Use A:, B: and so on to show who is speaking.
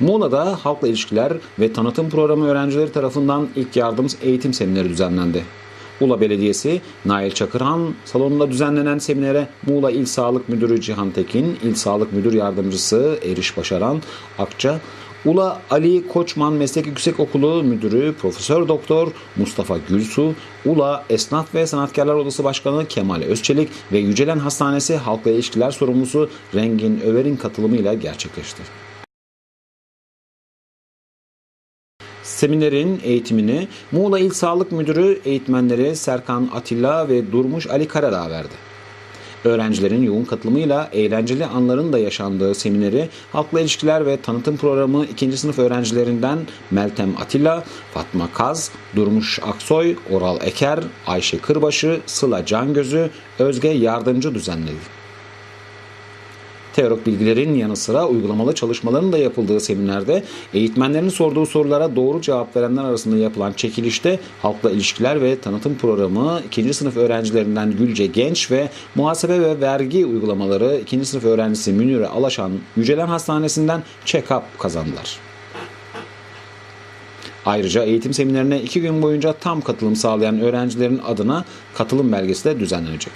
A: Muğla'da Halkla İlişkiler ve Tanıtım Programı öğrencileri tarafından ilk yardım eğitim semineri düzenlendi. Ula Belediyesi, Nail Çakırhan salonunda düzenlenen seminere Muğla İl Sağlık Müdürü Cihan Tekin, İl Sağlık Müdür Yardımcısı Eriş Başaran Akça, Ula Ali Koçman Meslek Yüksekokulu Müdürü Profesör Doktor Mustafa Gülsu, Ula Esnaf ve Sanatkarlar Odası Başkanı Kemal Özçelik ve Yücelen Hastanesi Halkla İlişkiler Sorumlusu Rengin Över'in katılımıyla gerçekleşti. Seminerin eğitimini Muğla İl Sağlık Müdürü eğitmenleri Serkan Atilla ve Durmuş Ali Karadağ verdi. Öğrencilerin yoğun katılımıyla eğlenceli anların da yaşandığı semineri Halkla İlişkiler ve Tanıtım Programı 2. sınıf öğrencilerinden Meltem Atilla, Fatma Kaz, Durmuş Aksoy, Oral Eker, Ayşe Kırbaşı, Sıla Cangözü, Özge Yardımcı düzenledi. Teorik bilgilerin yanı sıra uygulamalı çalışmaların da yapıldığı seminerde eğitmenlerin sorduğu sorulara doğru cevap verenler arasında yapılan çekilişte Halkla İlişkiler ve Tanıtım Programı 2. sınıf öğrencilerinden Gülce Genç ve Muhasebe ve Vergi Uygulamaları 2. sınıf öğrencisi Münire Alaşan Yücelen Hastanesi'nden check-up kazandılar. Ayrıca eğitim seminerine iki gün boyunca tam katılım sağlayan öğrencilerin adına katılım belgesi de düzenlenecek.